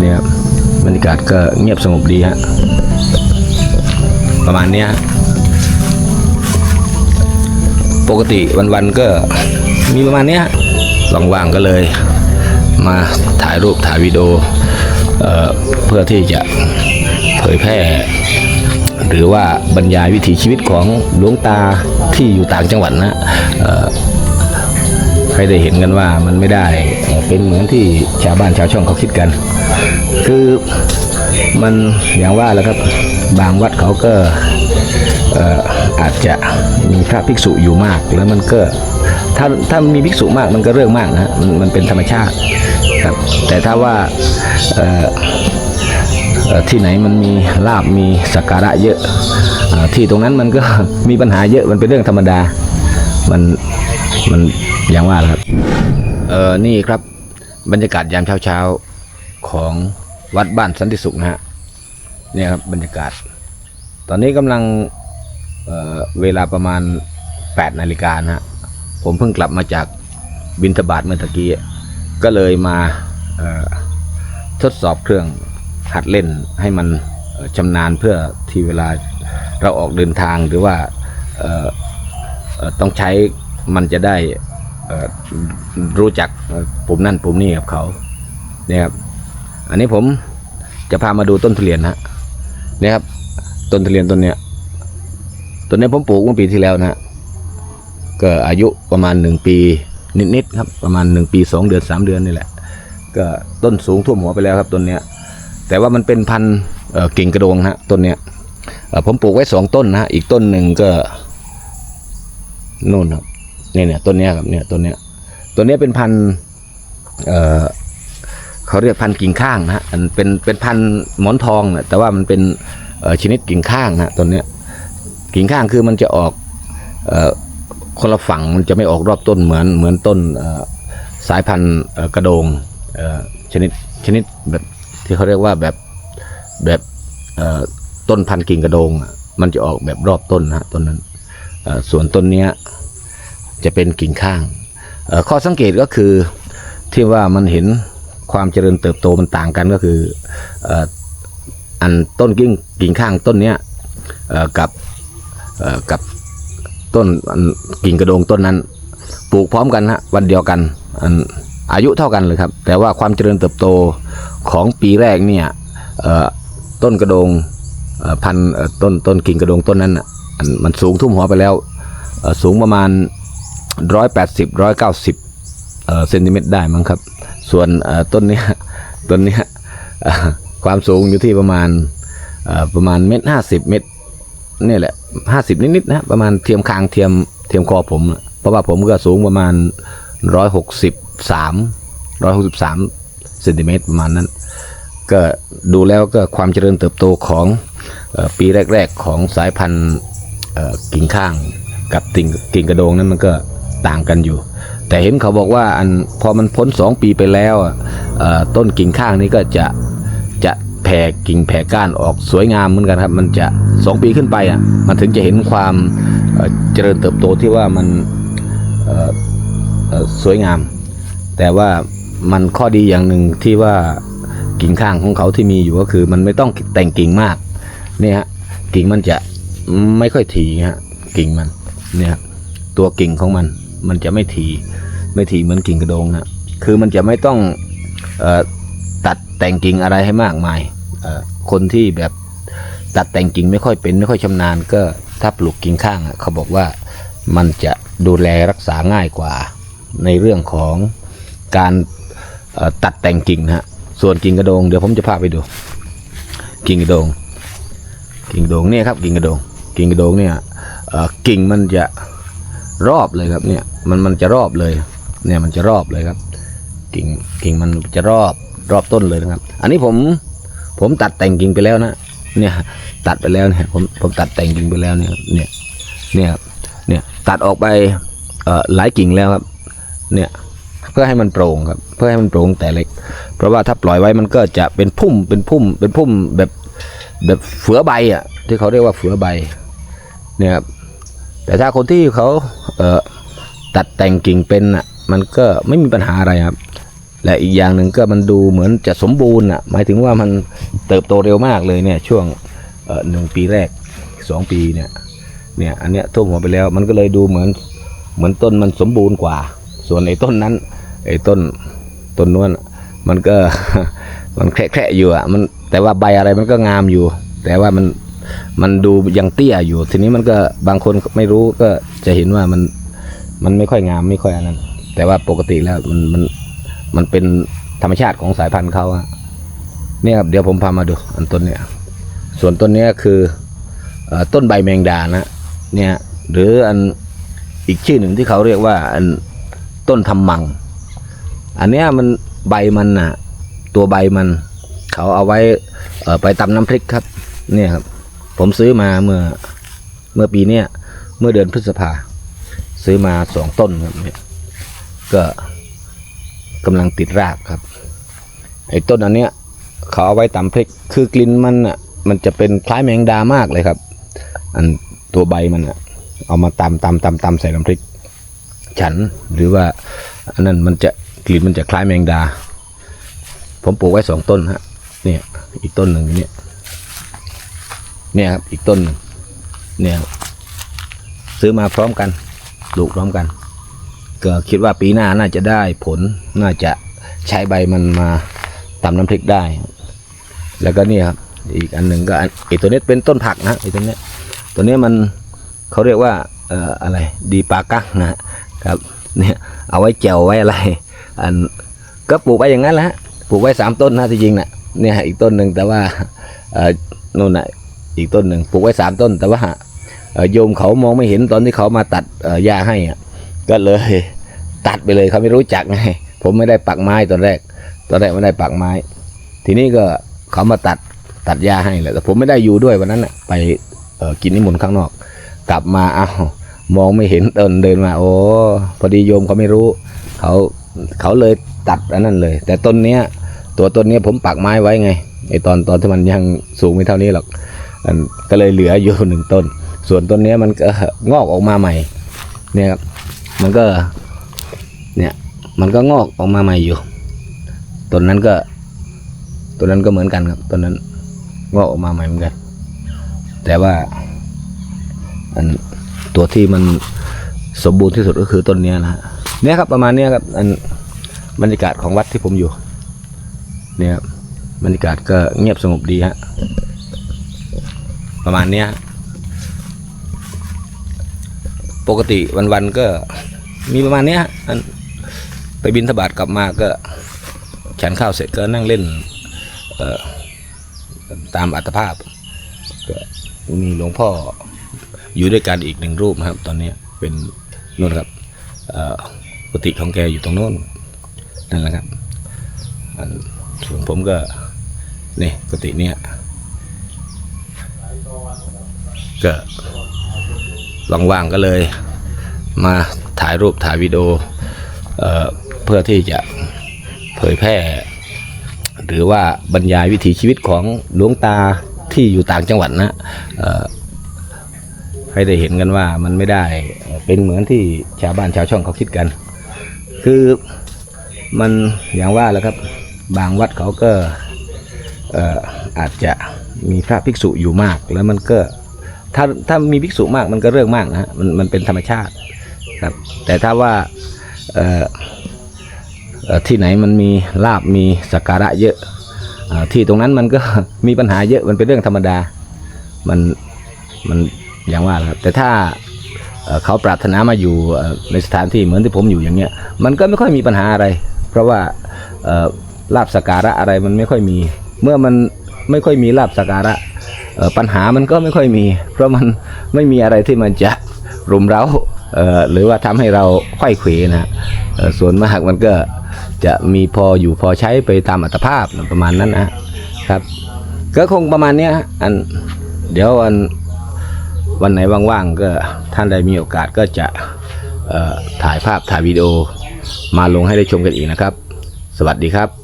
เนี่ยครับบรรยากาศก็เงียบสงบดีฮะประมาณเนี้ยฮะปกติวันๆก็มีประมาณเนี้ยฮะว่างๆก็เลย มาถ่ายรูปถ่ายวิดีโอเอเพื่อที่จะเผยแพร่ หรือว่าบรรยายวิถีชีวิตของหลวงตาที่อยู่ต่างจังหวัดนะ ให้ได้เห็นกันว่ามันไม่ได้เป็นเหมือนที่ชาวบ้านชาวช่องเขาคิดกัน คือมันอย่างว่าแหล้วครับบางวัดเขาก็อาจจะมีพระภิกษุอยู่มากแล้วมันก็ถ้าถ้ามีภิกษุมากมันก็เรื่องมากนะมันมันเป็นธรรมชาติครับแต่ถ้าว่าที่ไหนมันมีลาบมีสักการะเยอะอที่ตรงนั้นมันก็มีปัญหาเยอะมันเป็นเรื่องธรรมดา มัน มันอย่างว่าครับ เออนี่ครับบรรยากาศยามเช้าๆของวัดบ้านสันติสุขนะฮะเนี่ยครับบรรยากาศ ตอนนี้กำลังเอ่อเวลาประมาณ 8 นาฬิกานะฮะผมเพิ่งกลับมาจากบินทบาทเมื่อตะกี้ก็เลยมาเอ่อทดสอบเครื่องหัดเล่นให้มันชำนาญเพื่อที่เวลาเราออกเดินทางหรือว่าเอ่อต้องใช้ มันจะได้รู้จักปุ่มนั่นปุ่มนี่กับเขาเนี่ยครับอันนี้ผมจะพามาดูต้นทุเรียนนะเนี่ยครับ ต้นทุเรียนต้นเนี้ยต้นเนี้ยผมปลูกเมื่อปีที่แล้วนะฮะก็อายุประมาณหนึ่งปีนิดๆครับประมาณหนึ่งปีสองเดือนสามเดือนนี่แหละ ก็ต้นสูงท่วมหัวไปแล้วครับต้นเนี้ย แต่ว่ามันเป็นพันธุ์กิ่งกระโดงฮะต้นเนี้ยผมปลูกไว้สองต้นนะฮะอีกต้นหนึ่งก็นู่นครับ เนี่ยเนี่ยต้นเนี้ยครับเนี่ยต้นเนี้ยต้นเนี้ยเป็นพันธุ์เอ่อเขาเรียกพันธุ์กิ่งข้างนะฮะอันเป็นเป็นพันธุ์หมอนทองนะแต่ว่ามันเป็นชนิดกิ่งข้างนะต้นเนี้ยกิ่งข้างคือมันจะออกอคนละฝั่งมันจะไม่ออกรอบต้นเหมือนเหมือนต้นสายพันธุ์กระโดงชนิดชนิดแบบที่เขาเรียกว่าแบบแบบต้นพันธุ์กิ่งกระโดง มันจะออกแบบรอบต้นนะต้นนั้นส่วนต้นเนี้ย จะเป็นกิ่งข้าง ข้อสังเกตก็คือที่ว่ามันเห็นความเจริญเติบโตมันต่างกันก็คืออันต้นกิ่งกิ่งข้างต้นเนี้ยกับกับต้นกิ่งกระโดงต้นนั้น ปลูกพร้อมกันฮะวันเดียวกันอันอายุเท่ากันเลยครับ แต่ว่าความเจริญเติบโตของปีแรกเนี่ยต้นกระโดงพันต้นต้นกิ่งกระโดงต้นนั้นมันสูงทุ่มหัวไปแล้วสูงประมาณ ร้อยแปดสิบร้อยเก้าสิบเซนติเมตรได้มั้งครับ ส่วนเอ่อต้นนี้ต้นนี้ความสูงอยู่ที่ประมาณเอ่อประมาณเมตรห้าสิบเมตรนี่แหละห้าสิบนิดๆนะประมาณเทียมคางเทียมเทียมคอผม เพราะว่าผมก็สูงประมาณร้อยหกสิบสามร้อยหกสิบสามเซนติเมตรประมาณนั้น ก็ดูแล้วก็ความเจริญเติบโตของเออปีแรก ๆ ของสายพันธุ์เอ่อกิ่งข้างกับติ่งกิ่งกระโดงนั้นมันก็ ต่างกันอยู่ แต่เห็นเขาบอกว่าอันพอมันพ้นสองปีไปแล้วต้นกิ่งข้างนี้ก็จะจะแผ่กิ่งแผ่ก้านออกสวยงามเหมือนกันครับ มันจะสองปีขึ้นไปอะมันถึงจะเห็นความเจริญเติบโตที่ว่ามันสวยงาม แต่ว่ามันข้อดีอย่างหนึ่งที่ว่ากิ่งข้างของเขาที่มีอยู่ก็คือ มันไม่ต้องแต่งกิ่งมากเนี่ยฮะกิ่งมันจะไม่ค่อยถี่ฮะกิ่งมันเนี่ยตัวกิ่งของมัน มันจะไม่ถี่ไม่ถี่เหมือนกิ่งกระโดงนะคือมันจะไม่ต้องออตัดแต่งกิ่งอะไรให้มากมายคนที่แบบตัดแต่งกิ่งไม่ค่อยเป็นไม่ค่อยชำนาญ ก็ถ้าปลูกกิ่งข้างเขาบอกว่ามันจะดูแลรักษาง่ายกว่าในเรื่องของการตัดแต่งกิ่งนะฮะส่วนกิ่งกระโดงเดี๋ยวผมจะพาไปดู กิ่งกระโดง กิ่งกระโดงเนี่ยครับกิ่งกระโดง กิ่งกระโดงเนี่ยกิ่งมันจะ รอบเลยครับเนี่ยมันมันจะรอบเลย เนี่ยมันจะรอบเลยครับ กิ่งกิ่งมันจะรอบรอบต้นเลยนะครับ อันนี้ผมผมตัดแต่งกิ่งไปแล้วนะเนี่ยตัดไปแล้วเนี่ยผมผมตัดแต่งกิ่งไปแล้วเนี่ยเนี่ยเนี่ยเนี่ยตัดออกไปเอ่อหลายกิ่งแล้วครับเนี่ยเพื่อให้มันโปร่งครับเพื่อให้มันโปร่งแต่เล็ก เพราะว่าถ้าปล่อยไว้มันก็จะเป็นพุ่มเป็นพุ่มเป็นพุ่มแบบแบบเฟือใบอะที่เขาเรียกว่าเฟือใบเนี่ยครับ แต่ถ้าคนที่เขาเตัดแต่งกิ่งเป็นอะมันก็ไม่มีปัญหาอะไรครับ และอีกอย่างหนึ่งก็มันดูเหมือนจะสมบูรณ์อะหมายถึงว่ามันเติบโตเร็วมากเลยเนี่ยช่วงหนึ่งปีแรกสองปีเนี่ยเนี่ยอันเนี้ยท่วมหัวไปแล้วมันก็เลยดูเหมือนเหมือนต้นมันสมบูรณ์กว่า ส่วนไอ้ต้นนั้นไอ้ต้นต้นนวลมันก็มันแคระๆอยู่อะมันแต่ว่าใบอะไรมันก็งามอยู่ แต่ว่ามัน มันดูยังเตี้ยอยู่ ทีนี้มันก็บางคนไม่รู้ก็จะเห็นว่ามันมันไม่ค่อยงามไม่ค่อยอันนั้น แต่ว่าปกติแล้วมันมันมันเป็นธรรมชาติของสายพันธุ์เขาอะเนี่ยครับเดี๋ยวผมพามาดูอันต้นเนี่ย ส่วนต้นเนี้ยคืออต้นใบแมงดานะเนี่ยหรืออันอีกชื่อหนึ่งที่เขาเรียกว่าอันต้นทำมัง อันเนี้ยมันใบมันนะตัวใบมัน เขาเอาไว้อ่อไปตำน้ำพริกครับ เนี่ยครับ ผมซื้อมาเมื่อเมื่อปีเนี้ยเมื่อเดือนพฤษภา ซื้อมาสองต้นครับเนี่ยก็กำลังติดรากครับ ไอ้ต้นอันเนี้ยเขาเอาไว้ตำพริกคือกลิ่นมันอะมันจะเป็นคล้ายแมงดามากเลยครับ อันตัวใบมันอะ เอามาตำตำตำตำใส่น้ำพริก ฉันหรือว่าอันนั้นมันจะกลิ่นมันจะคล้ายแมงดา ผมปลูกไว้สองต้นฮะเนี่ยอีกต้นหนึ่งเนี่ย เนี่ยครับอีกต้นเนี่ยซื้อมาพร้อมกันปลูกพร้อมกัน ก็คิดว่าปีหน้าน่าจะได้ผลน่าจะใช้ใบมันมาตำน้ำพริกได้ แล้วก็นี่ครับอีกอันหนึ่งก็อันไอตัวนี้เป็นต้นผักนะไอตัวนี้ตัวนี้มันเขาเรียกว่าเอ่ออะไรดีปากักนะครับเนี่ยเอาไว้แจวไว้อะไร อันก็ปลูกไว้อย่างนั้นแหละปลูกไว้สามต้นนะที่จริงนะเนี่ยอีกต้นหนึ่งแต่ว่าเอ่อนู่นน่ะ อีกต้นหนึ่งปลูกไว้สามต้น แต่ว่าโยมเขามองไม่เห็นตอนที่เขามาตัดหญ้าให้ก็เลย ตัดไปเลยเขาไม่รู้จักไงผมไม่ได้ปักไม้ตอนแรก ตอนแรกไม่ได้ปักไม้ ทีนี้ก็เขามาตัดตัดหญ้าให้แหละแต่ผมไม่ได้อยู่ด้วยวันนั้นน่ะไปกินนิมนต์ข้างนอก กลับมาเอามองไม่เห็นเดินเดินมา โอ้พอดีโยมเขาไม่รู้ เขาเขาเลยตัดอันนั้นเลย แต่ต้นเนี้ย ตัวต้นเนี้ยผมปักไม้ไว้ไงไอตอนตอนที่มันยังสูงไม่เท่านี้หรอก ก็เลยเหลืออยู่หนึ่งต้น ส่วนต้นนี้มันก็งอกออกมาใหม่ เนี่ยครับมันก็เนี่ยมันก็งอกออกมาใหม่อยู่ต้นนั้นก็ต้นนั้นก็เหมือนกันครับต้นนั้นงอกออกมาใหม่เหมือนกัน แต่ว่าอันตัวที่มันสมบูรณ์ที่สุดก็คือต้นนี้นะฮะเนี่ยครับประมาณเนี้ยครับอันบรรยากาศของวัดที่ผมอยู่ เนี่ยครับบรรยากาศก็เงียบสงบดีฮะ ประมาณเนี้ยปกติวันๆก็มีประมาณเนี้ยไปบินทบาทกลับมาก็ฉันข้าวเสร็จก็นั่งเล่นตามอัตภาพก็มีหลวงพ่ออยู่ด้วยกันอีกหนึ่งรูปนะครับ ตอนนี้เป็นนู่นครับเอ่อกุฏิของแกอยู่ตรงโน้นนั่นแหละครับส่วนผมก็นี่กุฏิเนี้ย ก็ว่างๆก็เลย มาถ่ายรูปถ่ายวิดีโอเอเพื่อที่จะเผยแพร่ หรือว่าบรรยายวิถีชีวิตของหลวงตาที่อยู่ต่างจังหวัดนะให้ได้เห็นกันว่ามันไม่ได้เป็นเหมือนที่ชาวบ้านชาวช่องเขาคิดกัน คือมันอย่างว่าแหล้วครับบางวัดเขาก็อาจจะมีพระภิกษุอยู่มาก แล้วมันก็ ถ้าถ้ามีภิกษุมากมันก็เรื่องมากนะฮะมันมันเป็นธรรมชาติครับ แต่ถ้าว่าที่ไหนมันมีลาบมีสักการะเยอะอที่ตรงนั้นมันก็มีปัญหาเยอะมันเป็นเรื่องธรรมดา มันมันอย่างว่าแหละครับแต่ถ้าเขาปรารถนามาอยู่ในสถานที่เหมือนที่ผมอยู่อย่างเงี้ยมันก็ไม่ค่อยมีปัญหาอะไร เพราะว่าลาบสักการะอะไรมันไม่ค่อยมี เมื่อมันไม่ค่อยมีลาบสักการะ ปัญหามันก็ไม่ค่อยมี เพราะมันไม่มีอะไรที่มันจะรุมเร้าหรือว่าทำให้เราไข้เขวนะส่วนมากมันก็จะมีพออยู่พอใช้ไปตามอัตภาพประมาณนั้นนะครับ ก็คงประมาณนี้อันเดี๋ยววันวันไหนว่างๆก็ท่านใดมีโอกาสก็จะถ่ายภาพถ่ายวิดีโอมาลงให้ได้ชมกันอีกนะครับ สวัสดีครับ